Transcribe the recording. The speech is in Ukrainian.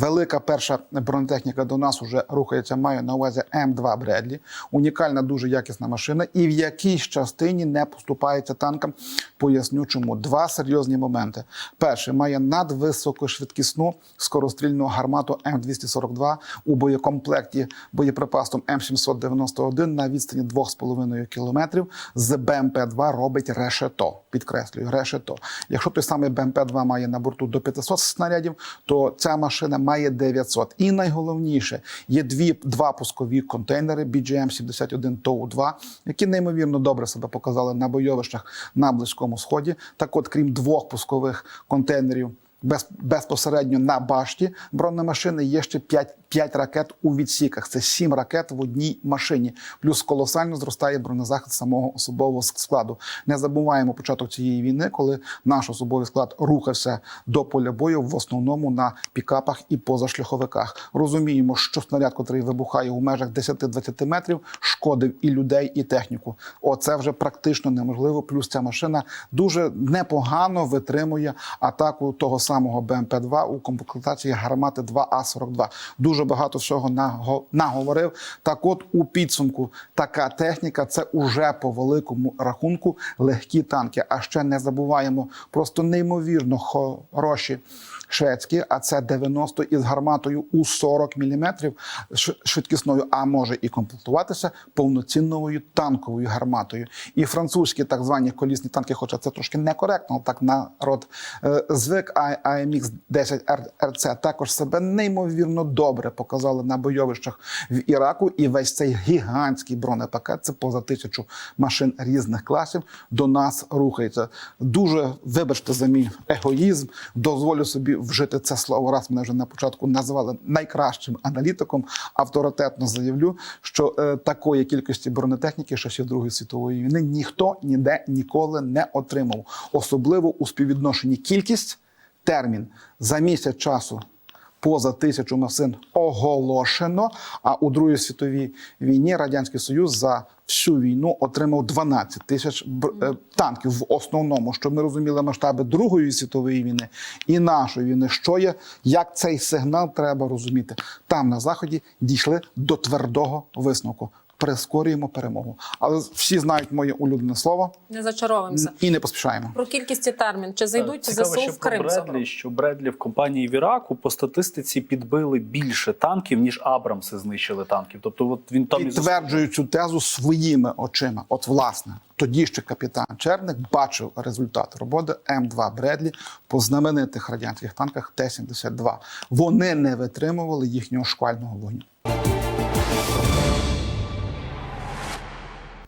велика перша бронетехніка до нас вже рухається. Маю на увазі М2 Бредлі. Унікальна, дуже якісна машина, і в якійсь частині не поступається танкам. Поясню, чому два серйозні моменти. Перший має надвисокошвидкісну скорострільну гармату М242 у боєкомплекті боєприпасом М791 на відстані 2,5 кілометрів. З БМП-2 робить решето. Підкреслюю, решето. Якщо той самий БМП-2 має на борту до 500 снарядів, то ця машина має 900. І найголовніше є дві два пускові контейнери BGM-71 ТОУ-2, які неймовірно добре себе показали на бойовищах на Близькому Сході. Так, от, крім двох пускових контейнерів. Без, безпосередньо на башті бронемашини є ще 5, 5 ракет у відсіках. Це 7 ракет в одній машині. Плюс колосально зростає бронезахист самого особового складу. Не забуваємо початок цієї війни, коли наш особовий склад рухався до поля бою в основному на пікапах і позашляховиках. Розуміємо, що снаряд, котрий вибухає у межах 10-20 метрів, шкодив і людей, і техніку. Оце вже практично неможливо. Плюс ця машина дуже непогано витримує атаку того самого БМП-2 у комплектації гармати 2А-42. Дуже багато всього наго- наговорив. Так, от у підсумку така техніка це уже по великому рахунку легкі танки. А ще не забуваємо просто неймовірно хороші шведські, а це 90 із гарматою у 40 мм швидкісною, а може і комплектуватися повноцінною танковою гарматою. І французькі так звані колісні танки, хоча це трошки некоректно, так народ е, звик. А AMX 10 RC також себе неймовірно добре показали на бойовищах в Іраку. І весь цей гігантський бронепакет, це поза тисячу машин різних класів, до нас рухається. Дуже вибачте за мій егоїзм, дозволю собі вжити це слово. Раз мене вже на початку назвали найкращим аналітиком. Авторитетно заявлю, що е, такої кількості бронетехніки часів Другої світової війни ніхто ніде ніколи не отримав, особливо у співвідношенні кількість термін за місяць часу. Поза тисячу машин оголошено. А у Другій світовій війні Радянський Союз за всю війну отримав 12 тисяч е, танків в основному, щоб ми розуміли масштаби Другої світової війни і нашої війни. Що є, як цей сигнал треба розуміти? Там на заході дійшли до твердого висновку. Прискорюємо перемогу. Але всі знають моє улюблене слово Не зачаровуємося. і не поспішаємо. Про кількість і термін. Чи зайдуть Цікаво, ЗСУ що в Крим? про Бредлі, що Бредлі в компанії в Іраку по статистиці підбили більше танків, ніж Абрамси знищили танків. Тобто, от він там підтверджую цю тезу своїми очима. От, власне, тоді ще капітан Черник бачив результат роботи М2 Бредлі по знаменитих радянських танках Т-72. Вони не витримували їхнього шквального вогню.